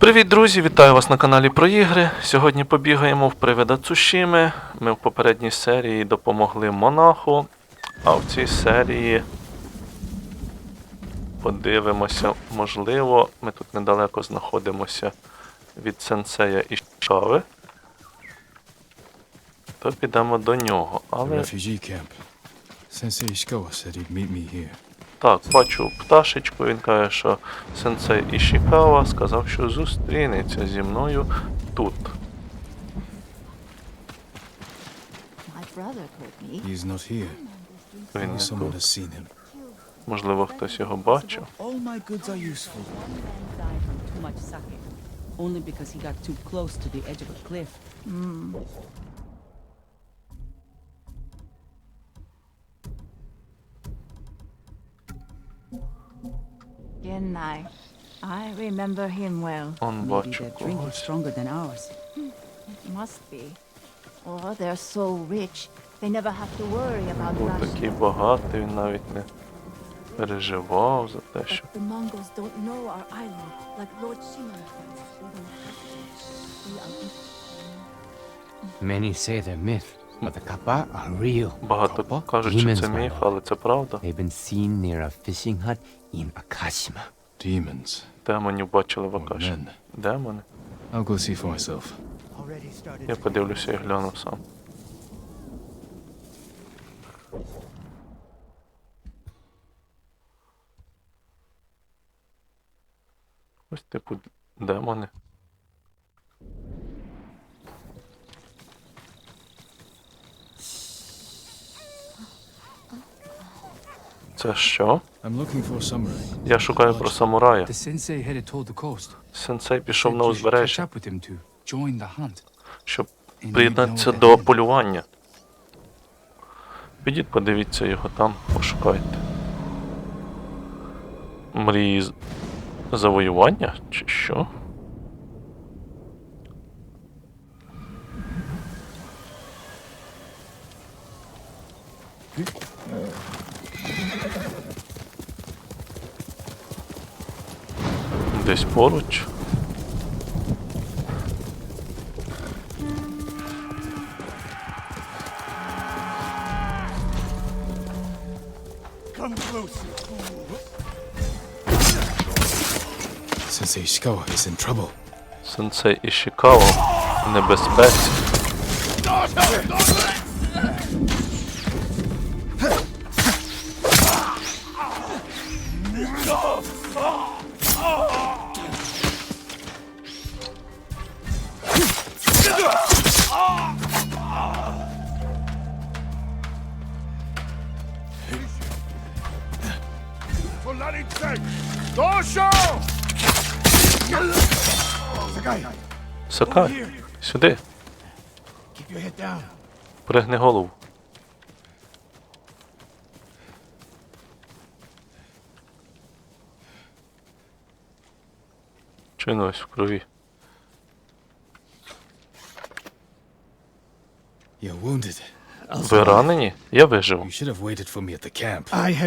Привіт, друзі! Вітаю вас на каналі про ігри. Сьогодні побігаємо в привида Цушіми. Ми в попередній серії допомогли монаху, а в цій серії подивимося, можливо, ми тут недалеко знаходимося від сенсея і Шави. То підемо до нього. Але так, бачу пташечку, він каже, що сенсей Ішікава сказав, що зустрінеться зі мною тут. He's not here. Він Maybe не someone тут. has seen him. Можливо, хтось його бачив. All my goods are useful. One man died from too much sake, only because he got too close to the edge of a cliff. Gennai. I remember him well. Он Maybe бачу their drink is когось. stronger than ours. Must be. Or they're so rich, they never have to worry about Був rations. такий багатий, він навіть не переживав за те, що But the Mongols don't know our island like Lord Shimon. We are Many say they're myth, but the kappa are real. багато кажуть, що це міф, але це правда. They've been seen near a fishing hut in Akashima. Demons. Демонів бачили в Акаші. Демони? I'll go see for myself. Я подивлюся і гляну сам. Ось типу демони. Це що? Я шукаю про самурая. Сенсей пішов на узбережжя, щоб приєднатися до полювання. Підіть, подивіться його там, пошукайте. Мрії завоювання? Чи що? Десь поруч. Sensei Ishikawa is in trouble. Сенсей Ішікаwa в небезпеці. Сакай, сюди. Пригни голову. Чи він ось в крові? Ви ранені? Я вижив.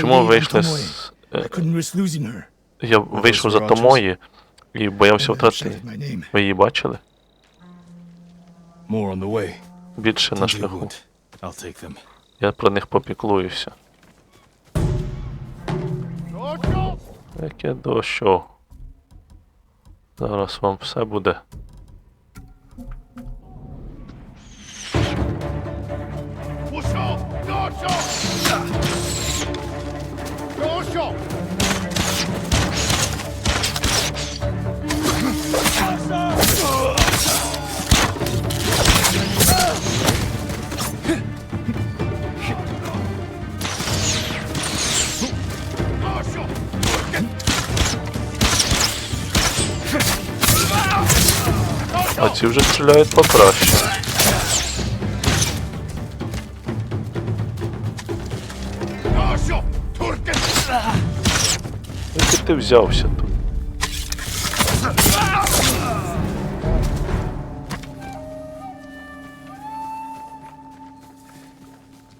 Чому вийшли з. Е. Я вийшов за? Томої і боявся втратити. Ви її бачили? More on the way. Більше на шляху. I'll take them. Я про них попіклуюся. Яке до що? Зараз вам все буде. Ці вже стріляють покраще. Який ти взявся тут?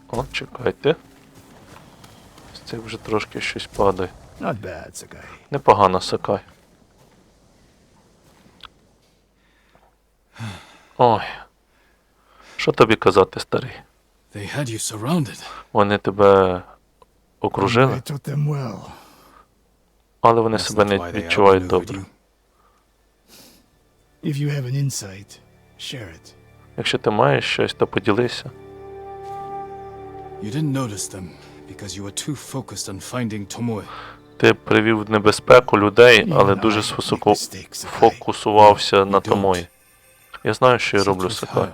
О, чекайте. З цих вже трошки щось падає. Непогано Сакай. Ой. Що тобі казати, старий? They had you surrounded. Вони тебе окружили, them well. але вони That's себе не відчувають добре. If you have an insight, share it. Якщо ти маєш щось, то поділися. You didn't notice them because you were too focused on finding Tomoe. Ти привів в небезпеку людей, але дуже I make сфосуку- mistakes, Sakai. фокусувався на. Томої. Я знаю, що я роблю Сакай.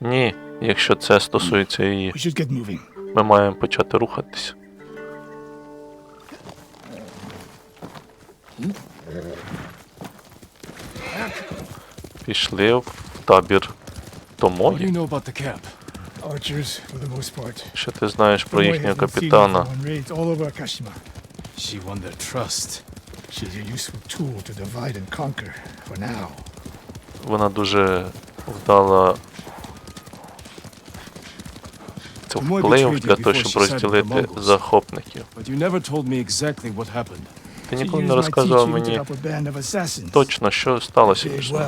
Ні, якщо це стосується її, ми маємо почати рухатись. Пішли в табір Томої. Що ти знаєш про їхнього капітана? She won their trust. She's a useful tool to divide and conquer, for now. Вона дуже вдала вплив для того, щоб розділити захопників. Ти ніколи не розказував мені точно, що сталося між ними.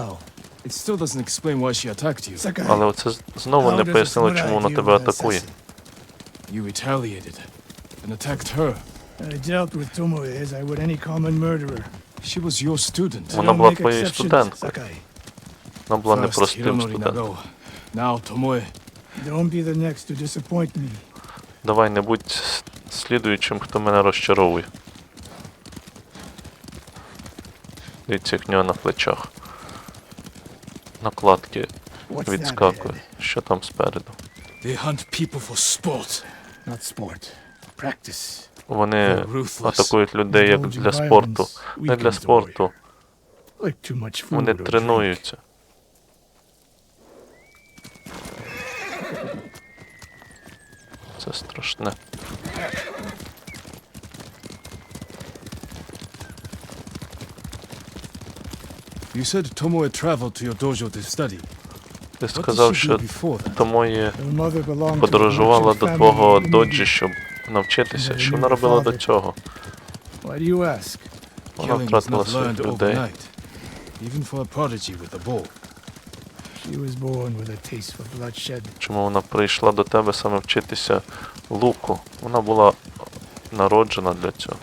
Але оце знову не пояснило, чому вона тебе атакує. Вона була твоєю студенткою. Вона була непростим студентом. Nagao, now Tomoe. Don't be the next to disappoint me. Давай не будь слідуючим, хто мене розчаровує. Дивіться, як в нього на плечах. Накладки відскакує. Що там спереду? They hunt people for sport. Not sport. Practice. Вони атакують людей як для спорту. Не для спорту. Вони тренуються. Це страшне. You said Tomoe traveled to your dojo to study. Ти сказав, що the подорожувала до твого доджі, щоб навчитися. Що вона робила до цього? Why do you ask? Вона втратила своїх людей. overnight. Even for a prodigy with a bow. She was born with a taste for bloodshed. Чому вона прийшла до тебе саме вчитися луку? Вона була народжена для цього.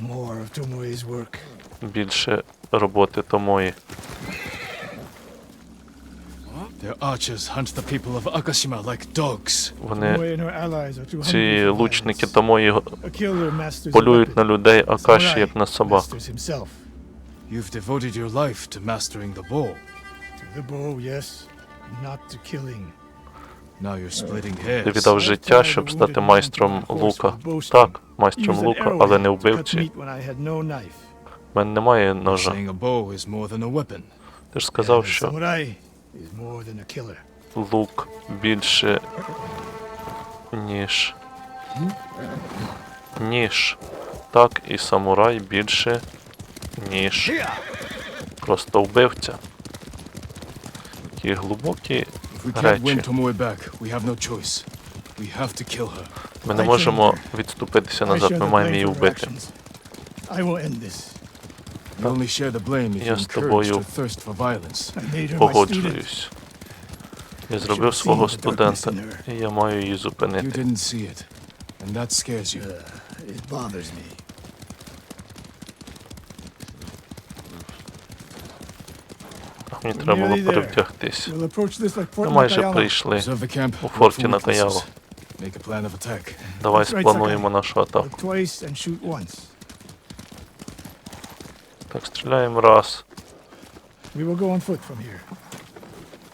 More of Tomoe's work. Більше роботи Томої. Their archers hunt the people of Akashima like dogs. Вони, ці лучники. Томої полюють на людей Акаші як на собак. You've devoted your life to mastering the bow. To the bow, yes. Not to killing. Now you're splitting Ти hairs. віддав життя, щоб стати майстром лука. Так, майстром лука, але не вбивці. У мене немає ножа. saying a bow is more than a weapon. Ти ж сказав, що лук більше, ніж. Ніж. Так, і самурай більше, ніж. Просто вбивця. Такі глибокі речі. Ми не можемо відступитися назад, ми маємо її вбити. Я з тобою. Погоджуюсь. Я зробив свого студента, і я маю її зупинити. didn't see it, and that scares you. Uh, it bothers me. Мені треба було перевдягтись. Ми майже прийшли. У форті на attack. Давай сплануємо нашу атаку. Так, стріляємо раз.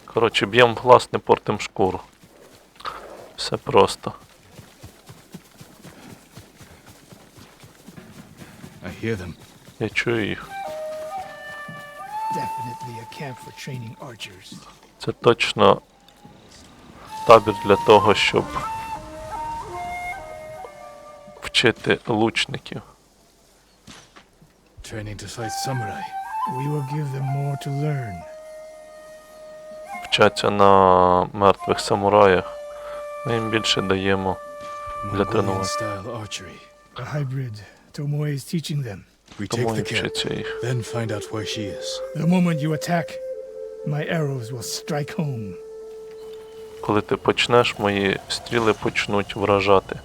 Коротше, б'ємо глаз, не портим шкуру. Все просто. Я чую їх. Це точно табір для того, щоб вчити лучників. Training to fight samurai. We will give them more to learn. Вчаться на мертвих самураях. Ми їм більше даємо. Для тренувань. Тому і the camp, вчиться їх. then find out where she is. The moment you attack, My arrows will strike home. Коли ти почнеш, мої стріли почнуть вражати.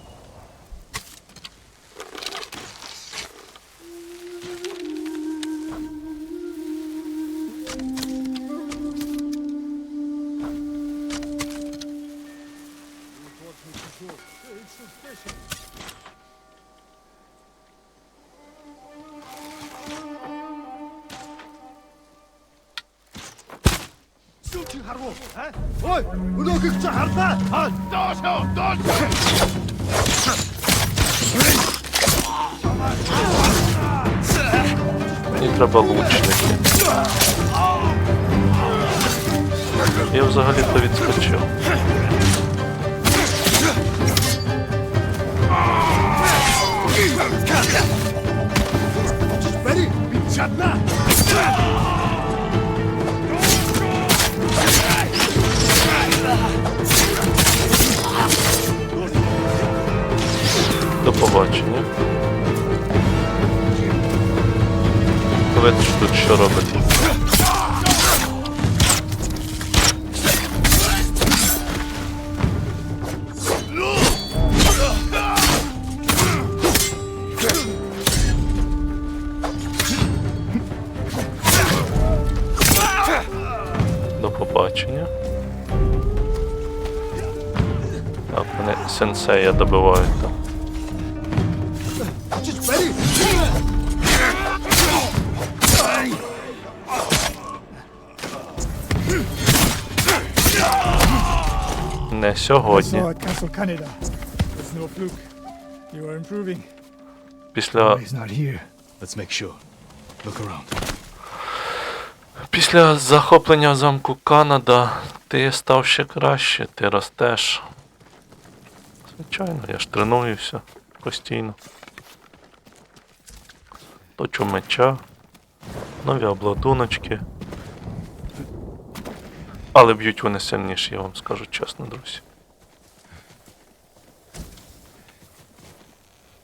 Мені треба лучники. Я взагалі-то відскочив. До побачення. Ж тут що робите? До побачення. Так, мене сенсея добивають там. Sure. Look around. після захоплення замку Канада ти став ще краще, ти ростеш. Звичайно, я ж тренуюся постійно. Точу меча, нові обладуночки. Але б'ють вони сильніше, я вам скажу чесно, друзі.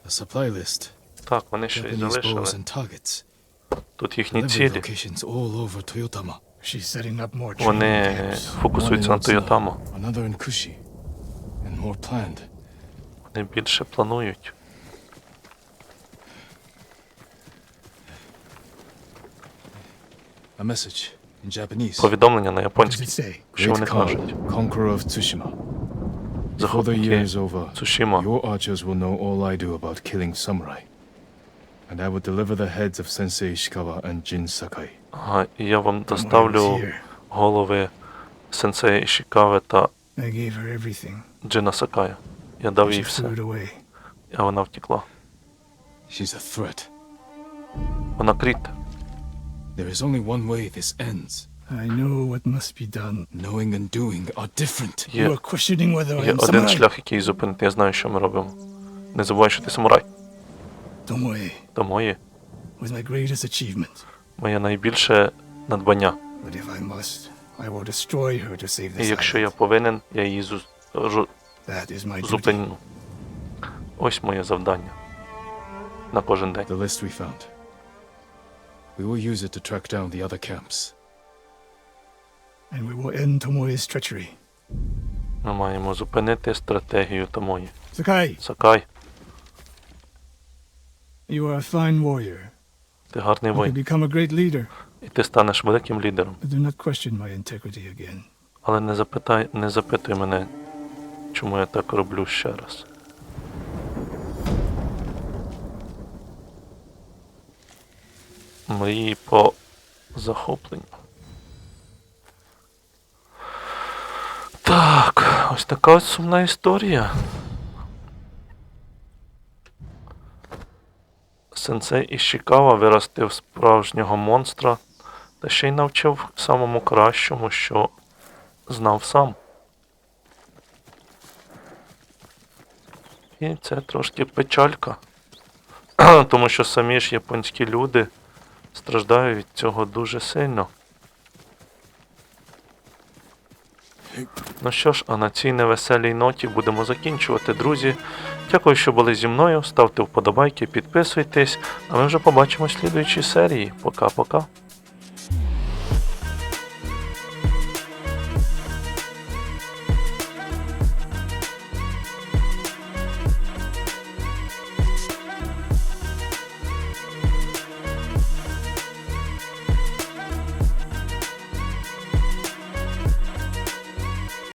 A supply list. Так, вони ще й Japanese bows залишили. and targets. Тут їхні Delivery цілі. locations all over Toyotama. She's setting up more training Вони camps. фокусуються на One in Otsuno, Тойотамо. Another in Kushi. And more planned. Вони більше планують. A message in Japanese. Повідомлення на японській. Що вони кажуть? conqueror Tsushima. Before the Захоплення year is over, Цушіма. your archers will know all I do about killing samurai. And I will deliver the heads of Sensei Ishikawa and Jin Sakai. Ага, і я вам I доставлю голови сенсея Ішікави та gave her everything. Джина Сакая. Я дав їй все, а вона втекла. She's a threat. Вона кріт. There is only one way this ends. I know what must be done. Knowing and doing are different. You Є, are questioning whether I є am один samurai. шлях, який зупинити. Я знаю, що ми робимо. Не забувай, що ти самурай. Tomoe То моє, was my greatest achievement. моє найбільше надбання. But if I must, I will destroy her to save І this якщо я island. повинен, я її зу- ру- That is my duty. зупиню. Ось моє завдання. На кожен день. The list we found. We will use it to track down the other camps. And we will end Tomoe's treachery. Ми маємо зупинити стратегію Томої. Sakai, Сакай, you are a fine warrior. ти гарний You could воїн. become a great leader, І ти станеш великим лідером. but do not question my integrity again. Але не запитай, не запитуй мене, чому я так роблю ще раз. Мрії по захопленню. Так, ось така ось сумна історія. Сенсей Ішікава виростив справжнього монстра та ще й навчив самому кращому, що знав сам. І це трошки печалька. Тому що самі ж японські люди страждають від цього дуже сильно. Ну що ж, а на цій невеселій ноті будемо закінчувати, друзі. Дякую, що були зі мною. Ставте вподобайки, підписуйтесь, а ми вже побачимось в слідуючій серії. Пока-пока.